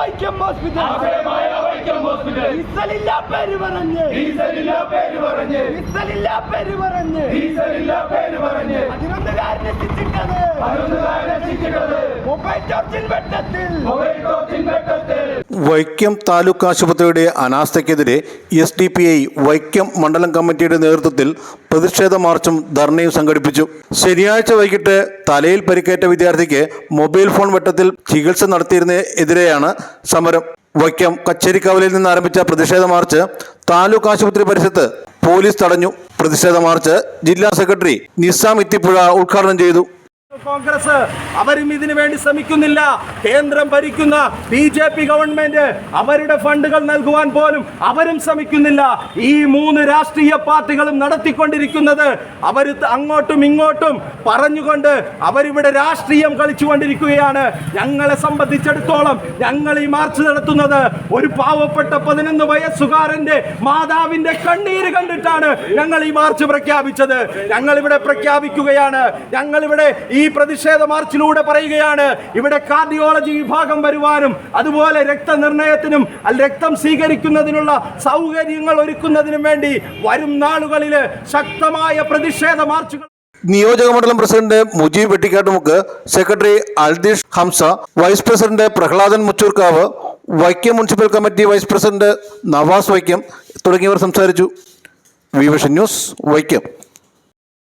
Vaikom hospital. പേര് പേര് പേര് പേര് മൊബൈൽ ടോർച്ചിൻ വെട്ടത്തിൽ. മൊബൈൽ ടോർച്ചിൻ വൈക്കം താലൂക്ക് ആശുപത്രിയുടെ അനാസ്ഥയ്ക്കെതിരെ S D P I Vaikom മണ്ഡലം കമ്മിറ്റിയുടെ നേതൃത്വത്തിൽ പ്രതിഷേധ മാർച്ചും ധർണയും സംഘടിപ്പിച്ചു. ശനിയാഴ്ച വൈകിട്ട് തലയിൽ പരിക്കേറ്റ വിദ്യാർത്ഥിക്ക് മൊബൈൽ ഫോൺ വെട്ടത്തിൽ ചികിത്സ നടത്തിയതിനെതിരെയാണ് സമരം. വൈക്കം കച്ചേരിക്കവലയിൽ നിന്ന് ആരംഭിച്ച പ്രതിഷേധ മാർച്ച് താലൂക്ക് ആശുപത്രി പരിസരത്ത് പോലീസ് തടഞ്ഞു. പ്രതിഷേധ മാർച്ച് ജില്ലാ സെക്രട്ടറി നിസാം ഇത്തിപ്പുഴ ഉദ്ഘാടനം ചെയ്തു. കോൺഗ്രസ്. അവരും ഇതിനു വേണ്ടി ശ്രമിക്കുന്നില്ല. കേന്ദ്രം ഭരിക്കുന്ന ബി ജെ പി ഗവൺമെന്റ് അവരുടെ ഫണ്ടുകൾ നൽകുവാൻ പോലും അവരും ശ്രമിക്കുന്നില്ല. ഈ മൂന്ന് രാഷ്ട്രീയ പാർട്ടികളും നടത്തിക്കൊണ്ടിരിക്കുന്നത് അവർ അങ്ങോട്ടും ഇങ്ങോട്ടും പറഞ്ഞുകൊണ്ട് അവരിവിടെ രാഷ്ട്രീയം കളിച്ചുകൊണ്ടിരിക്കുകയാണ്. ഞങ്ങളെ സംബന്ധിച്ചിടത്തോളം ഞങ്ങൾ ഈ മാർച്ച് നടത്തുന്നത് ഒരു പാവപ്പെട്ട പതിനൊന്ന് വയസ്സുകാരന്റെ മാതാവിന്റെ കണ്ണീര് കണ്ടിട്ടാണ് ഞങ്ങൾ ഈ മാർച്ച് പ്രഖ്യാപിച്ചത്. ഞങ്ങൾ ഇവിടെ പ്രഖ്യാപിക്കുകയാണ്. ഞങ്ങൾ ഇവിടെ ഈ പ്രതിഷേധ മാർച്ചിലൂടെ പറയുകയാണ്. ഇവിടെ കാർഡിയോളജി വിഭാഗം വരുവാനും അതുപോലെ രക്തനിർണയത്തിനും രക്തം സ്വീകരിക്കുന്നതിനുള്ള സൗകര്യങ്ങൾ ഒരുക്കുന്നതിനും വേണ്ടി വരും നാളുകളിൽ ശക്തമായ പ്രതിഷേധ മാർച്ചുകൾ നിയോജക മണ്ഡലം president Mujeeb Vettikkattumukku secretary Aldeesh Hamsa vice president Prahladan Muchoorkavu Vaikom municipal committee vice president Navas Vaikom തുടങ്ങിയവർ സംസാരിച്ചു. വിവിഷൻ ന്യൂസ് വൈക്കം.